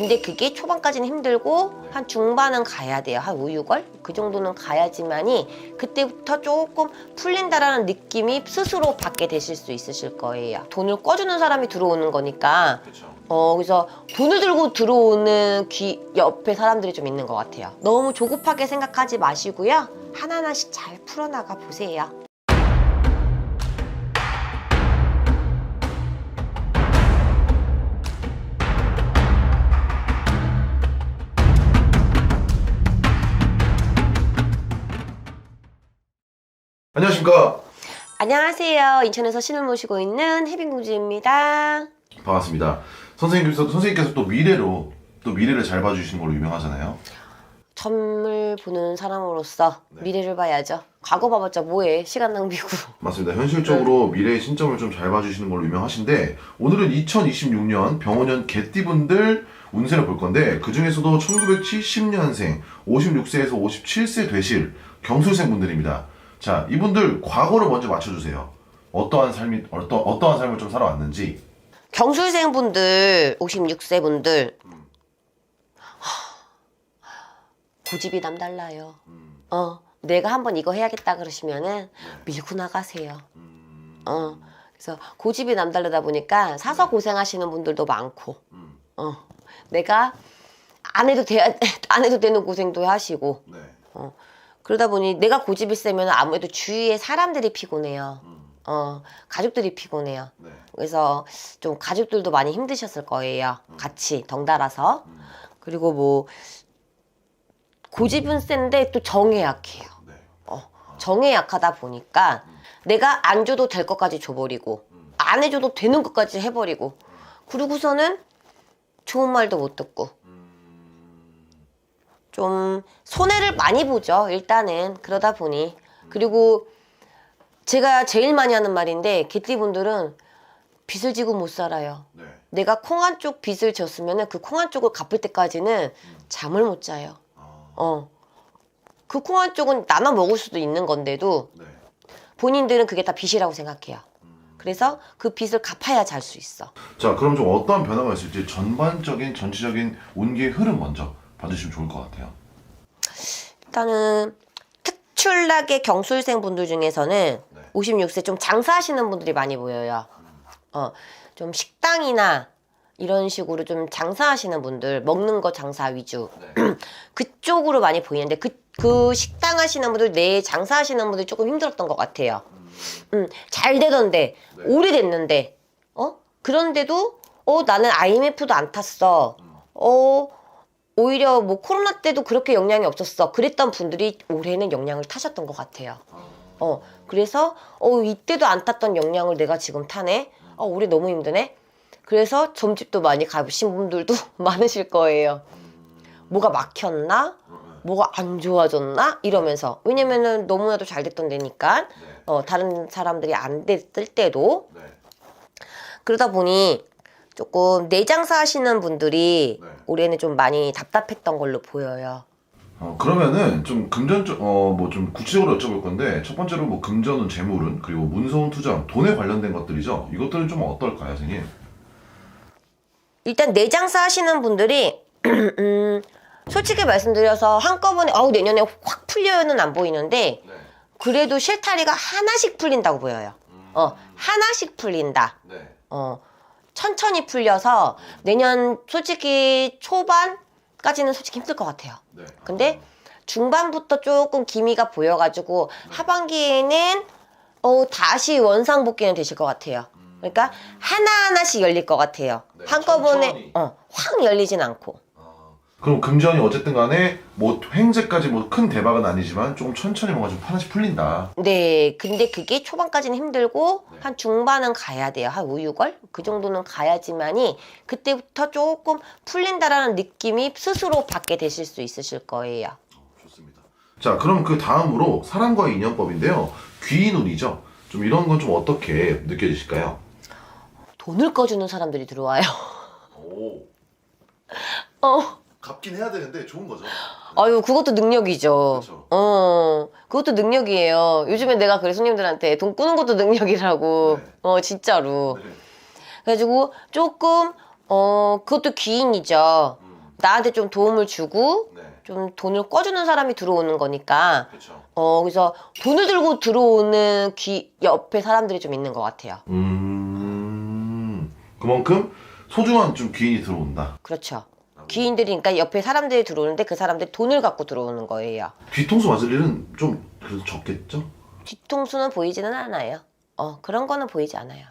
근데 그게 초반까지는 힘들고 한 중반은 가야 돼요. 한 5, 6월? 그 정도는 가야지만이 그때부터 조금 풀린다라는 느낌이 스스로 받게 되실 수 있으실 거예요. 돈을 꿔주는 사람이 들어오는 거니까 그렇죠. 어 그래서 돈을 들고 들어오는 귀 옆에 사람들이 좀 있는 것 같아요. 너무 조급하게 생각하지 마시고요. 하나하나씩 잘 풀어나가 보세요. 안녕하십니까. 안녕하세요. 인천에서 신을 모시고 있는 혜빈공주입니다. 반갑습니다. 선생님께서 선생님께서 또 미래로 또 미래를 잘 봐주시는 걸로 유명하잖아요. 점을 보는 사람으로서 네. 미래를 봐야죠. 과거 봐봤자 뭐해? 시간 낭비고. 맞습니다. 현실적으로 네. 미래의 신점을 좀 잘 봐주시는 걸로 유명하신데 오늘은 2026년 병원년 개띠분들 운세를 볼 건데 그 중에서도 1970년생 56세에서 57세 되실 경술생 분들입니다. 자 이분들 과거를 먼저 맞춰주세요. 어떠한 삶이 어떠, 어떠한 삶을 좀 살아왔는지. 경술생 분들, 56세 분들. 고집이 남달라요. 어, 내가 한번 이거 해야겠다 그러시면은 밀고 나가세요. 어, 그래서 고집이 남다르다 보니까 사서 고생하시는 분들도 많고, 어, 내가 안 해도 돼, 안 해도 되는 고생도 하시고, 네. 그러다 보니 내가 고집이 세면 아무래도 주위에 사람들이 피곤해요. 어, 가족들이 피곤해요. 네. 그래서 좀 가족들도 많이 힘드셨을 거예요. 같이 덩달아서. 그리고 뭐 고집은 센데 또 정에 약해요. 네. 어, 정에 약하다 보니까 내가 안 줘도 될 것까지 줘버리고 안 해줘도 되는 것까지 해버리고 그러고서는 좋은 말도 못 듣고 좀 손해를 많이 보죠. 일단은 그러다 보니 그리고 제가 제일 많이 하는 말인데 개띠분들은 빚을 지고 못 살아요. 네. 내가 콩한 쪽 빚을 졌으면 그 콩한 쪽을 갚을 때까지는 잠을 못 자요. 아, 어. 그 콩한 쪽은 나눠 먹을 수도 있는 건데도 네. 본인들은 그게 다 빚이라고 생각해요. 그래서 그 빚을 갚아야 잘 수 있어. 자, 그럼 좀 어떠한 변화가 있을지 전반적인 전체적인 운기의 흐름 먼저 봐주시면 좋을 것 같아요. 일단은 특출나게 경술생 분들 중에서는 네. 56세 좀 장사하시는 분들이 많이 보여요. 어, 좀 식당이나 이런 식으로 좀 장사하시는 분들, 먹는 거 장사 위주. 네. 그쪽으로 많이 보이는데 그, 그 식당 하시는 분들, 내 장사 하시는 분들 조금 힘들었던 것 같아요. 음, 잘 되던데, 네. 오래됐는데, 어? 그런데도, 어, 나는 IMF도 안 탔어. 어, 오히려 뭐 코로나 때도 그렇게 영향이 없었어. 그랬던 분들이 올해는 영향을 타셨던 것 같아요. 어, 그래서, 어, 이때도 안 탔던 영향을 내가 지금 타네? 어, 올해 너무 힘드네? 그래서 점집도 많이 가보신 분들도 많으실 거예요. 뭐가 막혔나? 뭐가 안 좋아졌나? 이러면서. 왜냐면은 너무나도 잘 됐던 데니까. 어, 다른 사람들이 안 됐을 때도. 네. 그러다 보니 조금 내장사 하시는 분들이 네. 올해는 좀 많이 답답했던 걸로 보여요. 어, 그러면은 좀 금전 어뭐 좀 구체적으로 여쭤볼 건데 첫 번째로 뭐 금전운, 재물운 그리고 문서운, 투자운, 돈에 관련된 것들이죠. 이것들은 좀 어떨까요, 선생님? 일단 내장사 하시는 분들이 음, 솔직히 말씀드려서 한꺼번에 어우 내년에 확 풀려는 안 보이는데 네. 그래도 실타리가 하나씩 풀린다고 보여요. 어, 하나씩 풀린다. 네. 어, 천천히 풀려서 내년 솔직히 초반까지는 솔직히 힘들 것 같아요. 네. 근데 중반부터 조금 기미가 보여가지고 하반기에는 어, 다시 원상 복귀는 되실 것 같아요. 그러니까 하나하나씩 열릴 것 같아요. 네, 한꺼번에 천천히. 어, 확 열리진 않고. 그럼 금전이 어쨌든 간에 뭐 횡재까지 뭐 큰 대박은 아니지만 조금 천천히 뭔가 좀 하나씩 풀린다. 네, 근데 그게 초반까지는 힘들고 네. 한 중반은 가야 돼요. 한 5, 6월? 그 정도는 가야지만이 그때부터 조금 풀린다라는 느낌이 스스로 받게 되실 수 있으실 거예요. 좋습니다. 자, 그럼 그 다음으로 사람과의 인연법인데요. 귀인운이죠. 좀 이런 건 좀 어떻게 느껴지실까요? 돈을 꺼주는 사람들이 들어와요. 오, 어. 갚긴 해야 되는데 좋은 거죠. 아유, 그것도 능력이죠. 그쵸. 어, 그것도 능력이에요. 요즘에 내가 그래 손님들한테 돈 꾸는 것도 능력이라고. 네. 어, 진짜로. 네. 그래가지고 조금, 어, 그것도 귀인이죠. 음. 나한테 좀 도움을 주고 네. 좀 돈을 꿔주는 사람이 들어오는 거니까 그렇죠. 어 그래서 돈을 들고 들어오는 귀 옆에 사람들이 좀 있는 것 같아요. 음. 그만큼 소중한 좀 귀인이 들어온다. 그렇죠. 귀인들이 그러니까 옆에 사람들이 들어오는데 그 사람들이 돈을 갖고 들어오는 거예요. 뒤통수 맞을 일은 좀 그래도 적겠죠? 뒤통수는 보이지는 않아요. 어 그런 거는 보이지 않아요.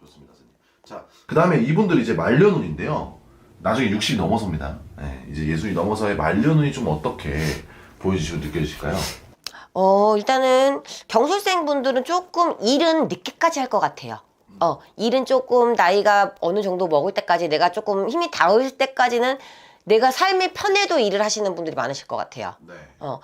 좋습니다, 선생님. 자, 그 다음에 이분들이 이제 말년운인데요. 나중에 60이 넘어섭니다. 네, 이제 예순이 넘어서의 말년운이 좀 어떻게 보여지시고 느껴지실까요? 어, 일단은 경술생 분들은 조금 일은 늦게까지 할 것 같아요. 어, 일은 조금 나이가 어느 정도 먹을 때까지 내가 조금 힘이 닿을 때까지는 내가 삶이 편해도 일을 하시는 분들이 많으실 것 같아요. 네. 어,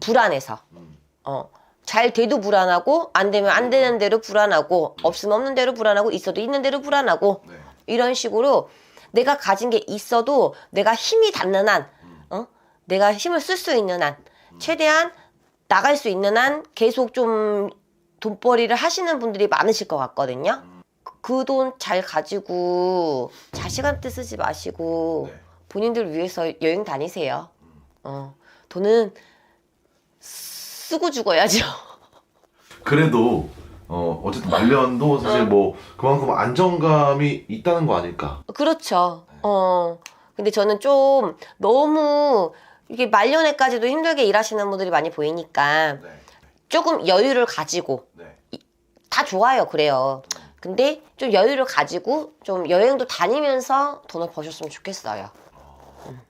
불안해서. 음. 어, 잘 돼도 불안하고, 안 되면 안 되는 대로 불안하고, 없으면 없는 대로 불안하고, 있어도 있는 대로 불안하고, 네. 이런 식으로 내가 가진 게 있어도 내가 힘이 닿는 한, 어? 내가 힘을 쓸 수 있는 한, 최대한 나갈 수 있는 한 계속 좀 돈벌이를 하시는 분들이 많으실 것 같거든요. 그 돈 잘 가지고 자식한테 쓰지 마시고 네. 본인들 위해서 여행 다니세요. 어, 돈은 쓰고 죽어야죠. 그래도 어 어쨌든 말년도 사실 뭐 그만큼 안정감이 있다는 거 아닐까? 그렇죠. 어. 근데 저는 좀 너무 이게 말년에까지도 힘들게 일하시는 분들이 많이 보이니까 네. 조금 여유를 가지고 네. 다 좋아요. 그래요. 근데 좀 여유를 가지고 좀 여행도 다니면서 돈을 버셨으면 좋겠어요.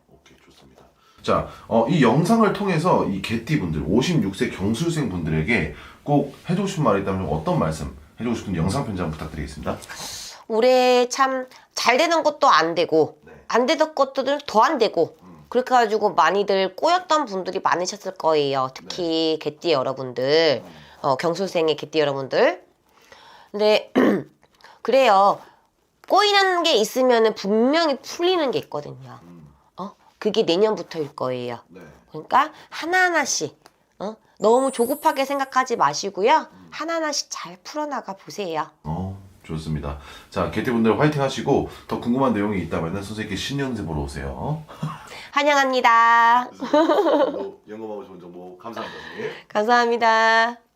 오케이 좋습니다. 자, 어, 이 영상을 통해서 이 개띠 분들 56세 경술생 분들에게 꼭 해주고 싶은 말이 있다면 어떤 말씀 해주고 싶은 영상 편지 한번 부탁드리겠습니다. 올해 참 잘 되는 것도 안 되고 네. 안 되던 것들은 더 안 되고 음. 그렇게 가지고 많이들 꼬였던 분들이 많으셨을 거예요. 특히 개띠 여러분들, 어, 경술생의 개띠 여러분들. 근데 그래요. 꼬이는 게 있으면 분명히 풀리는 게 있거든요. 음. 어? 그게 내년부터일 거예요. 네. 그러니까 하나하나씩 어? 너무 조급하게 생각하지 마시고요. 하나하나씩 잘 풀어나가 보세요. 어, 좋습니다. 자, 개띠분들 화이팅 하시고 더 궁금한 내용이 있다면 선생님께 신년세 보러 오세요. 환영합니다. 영업하고 좋은 정보 감사합니다. 선생님. 감사합니다.